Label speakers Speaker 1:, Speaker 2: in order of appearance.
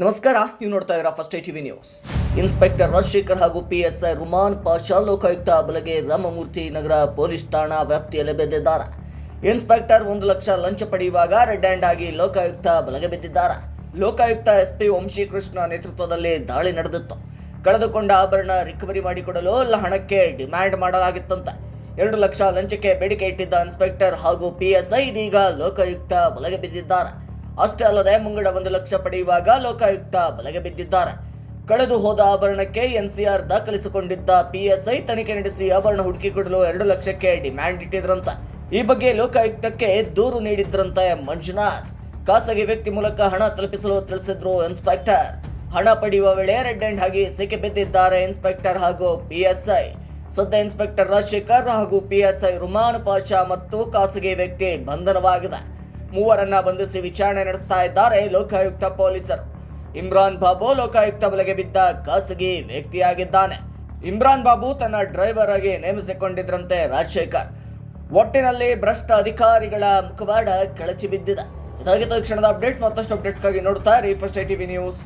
Speaker 1: ನಮಸ್ಕಾರ, ನೀವು ನೋಡ್ತಾ ಇದ್ದೀರಾ first I TV news. Inspector Rajashekar ಹಾಗೂ ಪಿಎಸ್ಐ ರುಮಾನ್ ಪಾಷಾ ಲೋಕಾಯುಕ್ತ ಬಲಗೆ ರಾಮಮೂರ್ತಿ ನಗರ ಪೊಲೀಸ್ ಠಾಣಾ ವ್ಯಾಪ್ತಿಯಲ್ಲಿ ಬಿದ್ದಿದ್ದಾರೆ. ಇನ್ಸ್ಪೆಕ್ಟರ್ ಒಂದು ಲಕ್ಷ ಲಂಚ ಪಡೆಯುವಾಗ ರೆಡ್ ಹ್ಯಾಂಡ್ ಆಗಿ ಲೋಕಾಯುಕ್ತ ಬಲಗೆ ಬಿದ್ದಿದ್ದಾರೆ. ಲೋಕಾಯುಕ್ತ ಎಸ್ಪಿ ವಂಶೀಕೃಷ್ಣ ನೇತೃತ್ವದಲ್ಲಿ ದಾಳಿ ನಡೆದಿತ್ತು. ಕಳೆದುಕೊಂಡ ಆಭರಣ ರಿಕವರಿ ಮಾಡಿಕೊಡಲು ಹಣಕ್ಕೆ ಡಿಮ್ಯಾಂಡ್ ಮಾಡಲಾಗಿತ್ತಂತೆ. ಎರಡು ಲಕ್ಷ ಲಂಚಕ್ಕೆ ಬೇಡಿಕೆ ಇಟ್ಟಿದ್ದ ಇನ್ಸ್ಪೆಕ್ಟರ್ ಹಾಗೂ ಪಿಎಸ್ಐ ಇದೀಗ ಲೋಕಾಯುಕ್ತ ಬಲಗೆ ಬಿದ್ದಿದ್ದಾರೆ. ಅಷ್ಟೇ ಅಲ್ಲದೆ ಮುಂಗಡ ಒಂದು ಲಕ್ಷ ಪಡೆಯುವಾಗ ಲೋಕಾಯುಕ್ತ ಬಲಗೆ ಬಿದ್ದಿದ್ದಾರೆ. ಕಳೆದು ಹೋದ ಆಭರಣಕ್ಕೆ ಎನ್ಸಿಆರ್ ದಾಖಲಿಸಿಕೊಂಡಿದ್ದ ಪಿಎಸ್ಐ ತನಿಖೆ ನಡೆಸಿ ಆಭರಣ ಹುಡುಕಿ ಕೊಡಲು ಎರಡು ಲಕ್ಷಕ್ಕೆ ಡಿಮ್ಯಾಂಡ್ ಇಟ್ಟಿದ್ರಂತ. ಈ ಬಗ್ಗೆ ಲೋಕಾಯುಕ್ತಕ್ಕೆ ದೂರು ನೀಡಿದ್ರಂತೆ ಮಂಜುನಾಥ್. ಖಾಸಗಿ ವ್ಯಕ್ತಿ ಮೂಲಕ ಹಣ ತಲುಪಿಸಲು ತಿಳಿಸಿದ್ರು ಇನ್ಸ್ಪೆಕ್ಟರ್. ಹಣ ಪಡೆಯುವ ವೇಳೆ ರೆಡ್ ಹ್ಯಾಂಡ್ ಆಗಿ ಸಿಕ್ಕಿ ಬಿದ್ದಿದ್ದಾರೆ ಇನ್ಸ್ಪೆಕ್ಟರ್ ಹಾಗೂ ಪಿಎಸ್ಐ ಸದ್ಯ ಇನ್ಸ್ಪೆಕ್ಟರ್ ರಾಜಶೇಖರ್ ಹಾಗೂ ಪಿಎಸ್ಐ ರುಮಾನ್ ಪಾಷಾ ಮತ್ತು ಖಾಸಗಿ ವ್ಯಕ್ತಿ ಬಂಧನವಾಗಿದೆ. ಮೂವರನ್ನ ಬಂಧಿಸಿ ವಿಚಾರಣೆ ನಡೆಸ್ತಾ ಇದ್ದಾರೆ ಲೋಕಾಯುಕ್ತ ಪೊಲೀಸರು. ಇಮ್ರಾನ್ ಬಾಬು ಲೋಕಾಯುಕ್ತ ಬಲೆಗೆ ಬಿದ್ದ ಖಾಸಗಿ ವ್ಯಕ್ತಿಯಾಗಿದ್ದಾನೆ. ಇಮ್ರಾನ್ ಬಾಬು ತನ್ನ ಡ್ರೈವರ್ ಆಗಿ ನೇಮಿಸಿಕೊಂಡಿದ್ರಂತೆ ರಾಜಶೇಖರ್. ಒಟ್ಟಿನಲ್ಲಿ ಭ್ರಷ್ಟ ಅಧಿಕಾರಿಗಳ ಮುಖವಾಡ ಕಳಚಿ ಬಿದ್ದಿದೆ. ತಕ್ಷಣದ ಕ್ಷಣದ ಅಪ್ಡೇಟ್ಸ್, ಮತ್ತಷ್ಟು ಅಪ್ಡೇಟ್ಸ್ಗಾಗಿ ನೋಡ್ತಾ ಇರಿ ಫಸ್ಟ್ ಐ ಟಿವಿ ನ್ಯೂಸ್.